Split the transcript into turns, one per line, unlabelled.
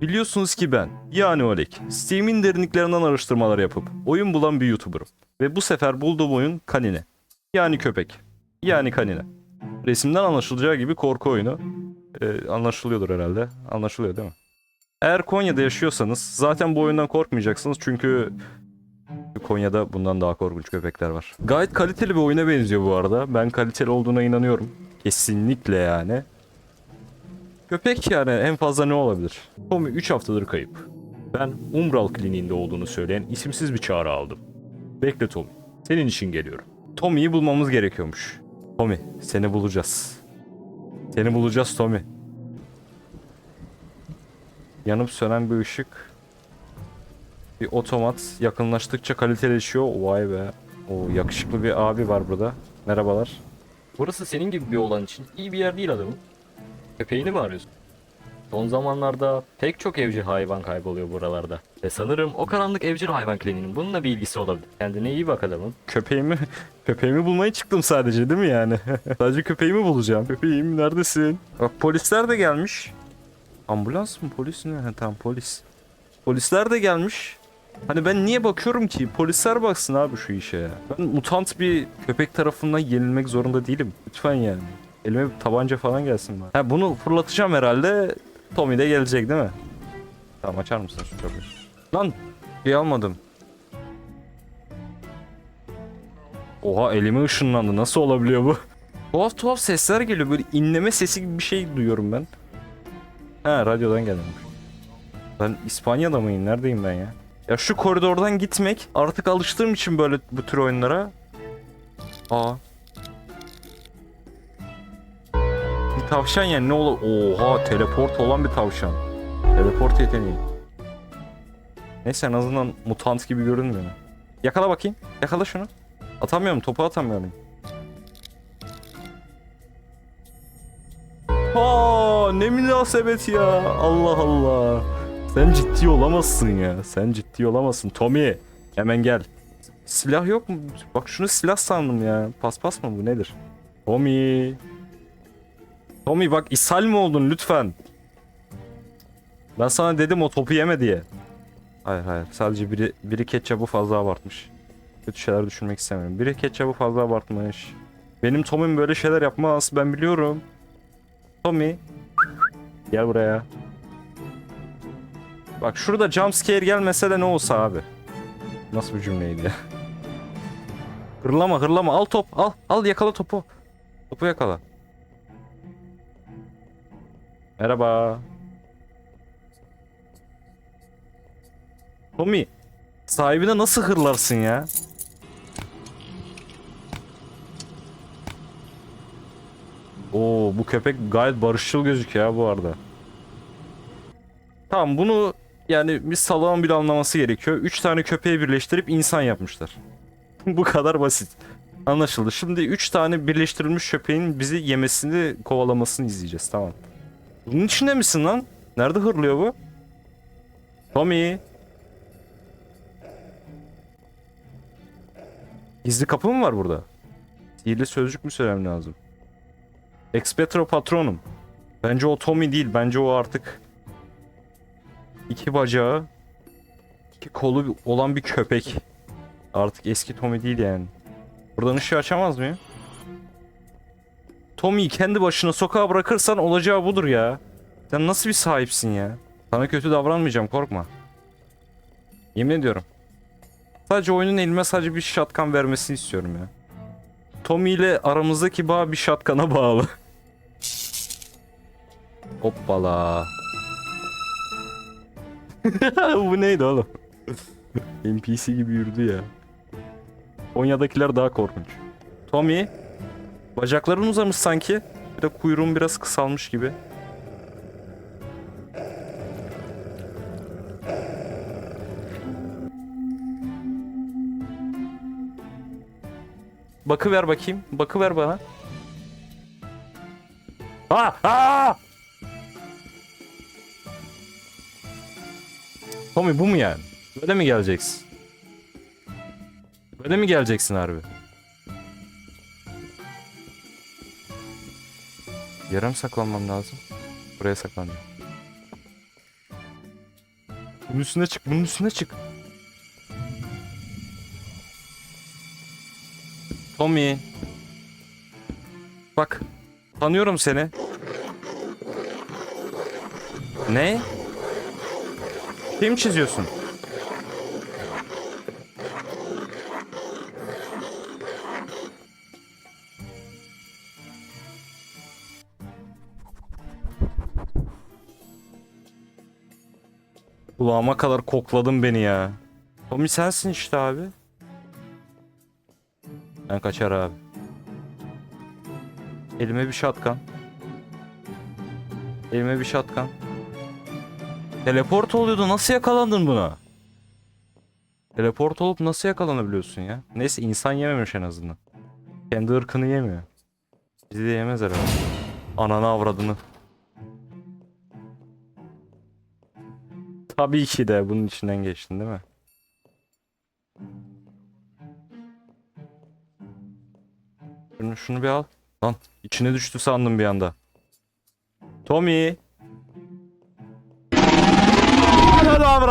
Biliyorsunuz ki ben, yani Oleg, Steam'in derinliklerinden araştırmalar yapıp oyun bulan bir YouTuber'ım. Ve bu sefer bulduğum oyun Kanine. Yani köpek. Yani Kanine. Resimden anlaşılacağı gibi korku oyunu. Ee, anlaşılıyordur herhalde. Anlaşılıyor değil mi? Eğer Konya'da yaşıyorsanız zaten bu oyundan korkmayacaksınız çünkü Konya'da bundan daha korkunç köpekler var. Gayet kaliteli bir oyuna benziyor bu arada. Ben kaliteli olduğuna inanıyorum. Kesinlikle yani. Köpek yani en fazla ne olabilir?
Tommy 3 haftadır kayıp. Ben Umbral kliniğinde olduğunu söyleyen isimsiz bir çağrı aldım. Bekle Tommy. Senin için geliyorum.
Tommy'yi bulmamız gerekiyormuş. Tommy, seni bulacağız. Seni bulacağız Tommy. Yanıp sönen bir ışık. Bir otomat yakınlaştıkça kaliteleşiyor. Vay be. O yakışıklı bir abi var burada. Merhabalar.
Burası senin gibi bir olan için iyi bir yer değil adamım. Köpeğini mi arıyorsun? Son zamanlarda pek çok evcil hayvan kayboluyor buralarda. Ve sanırım o karanlık evcil hayvan kliniğinin bununla bir ilgisi olabilir. Kendine iyi bak adamım.
Köpeğimi köpeğimi bulmaya çıktım sadece değil mi yani? sadece köpeğimi bulacağım. Köpeğim neredesin? Bak polisler de gelmiş. Ambulans mı polis mi? Ha, tamam polis. Polisler de gelmiş. Hani ben niye bakıyorum ki? Polisler baksın abi şu işe ya. Ben mutant bir köpek tarafından yenilmek zorunda değilim. Lütfen yani. Elime bir tabanca falan gelsin bari. Ha bunu fırlatacağım herhalde. Tommy de gelecek değil mi? Tamam açar mısın şu kapıyı? Lan şey almadım. Oha elime ışınlandı. Nasıl olabiliyor bu? Tuhaf tuhaf sesler geliyor. Böyle inleme sesi gibi bir şey duyuyorum ben. Ha radyodan gelmiş. Ben İspanya'da mıyım? Neredeyim ben ya? Ya şu koridordan gitmek artık alıştığım için böyle bu tür oyunlara. Aa. Tavşan yani ne olur? Oha teleport olan bir tavşan. Teleport yeteneği. Neyse en azından mutant gibi görünmüyor. Yakala bakayım. Yakala şunu. Atamıyorum topu atamıyorum. Aa ne münasebet ya. Allah Allah. Sen ciddi olamazsın ya. Sen ciddi olamazsın. Tommy hemen gel. Silah yok mu? Bak şunu silah sandım ya. Paspas mı bu nedir? Tommy. Tommy bak ishal mi oldun lütfen? Ben sana dedim o topu yeme diye. Hayır hayır sadece biri, biri ketçabı fazla abartmış. Kötü şeyler düşünmek istemiyorum. Biri ketçabı fazla abartmış. Benim Tommy'm böyle şeyler yapmaz ben biliyorum. Tommy. Gel buraya. Bak şurada jumpscare gelmese de ne olsa abi. Nasıl bir cümleydi ya. Hırlama hırlama al top al al yakala topu. Topu yakala. Merhaba. Tommy. Sahibine nasıl hırlarsın ya? Oo bu köpek gayet barışçıl gözüküyor ya bu arada. Tamam bunu yani bir salağın bile anlaması gerekiyor. Üç tane köpeği birleştirip insan yapmışlar. bu kadar basit. Anlaşıldı. Şimdi üç tane birleştirilmiş köpeğin bizi yemesini kovalamasını izleyeceğiz. Tamam. Bunun içinde misin lan? Nerede hırlıyor bu? Tommy. Gizli kapı mı var burada? Sihirli sözcük mü söylemem lazım? Expetro patronum. Bence o Tommy değil. Bence o artık iki bacağı, iki kolu olan bir köpek. Artık eski Tommy değil yani. Buradan ışığı açamaz mıyım? Tommy'yi kendi başına sokağa bırakırsan olacağı budur ya. Sen nasıl bir sahipsin ya? Sana kötü davranmayacağım korkma. Yemin ediyorum. Sadece oyunun elime sadece bir shotgun vermesini istiyorum ya. Tommy ile aramızdaki bağ bir shotgun'a bağlı. Hoppala. Bu neydi oğlum? NPC gibi yürüdü ya. Konya'dakiler daha korkunç. Tommy. Bacakların uzamış sanki. Bir de kuyruğun biraz kısalmış gibi. Bakı ver bakayım. Bakı ver bana. Aa! Aa! Tommy bu mu yani? Böyle mi geleceksin? Böyle mi geleceksin harbi? Yere saklanmam lazım? Buraya saklanacağım. Bunun üstüne çık, bunun üstüne çık. Tommy. Bak. Tanıyorum seni. Ne? Film çiziyorsun. Kulağıma kadar kokladın beni ya. Tommy sensin işte abi. Ben kaçar abi. Elime bir şatkan. Elime bir şatkan. Teleport oluyordu. Nasıl yakalandın buna? Teleport olup nasıl yakalanabiliyorsun ya? Neyse insan yememiş en azından. Kendi ırkını yemiyor. Bizi de yemez herhalde. Ananı avradını. Tabii ki de bunun içinden geçtin değil mi? Şunu, şunu bir al. Lan içine düştü sandım bir anda. Tommy. Avradını.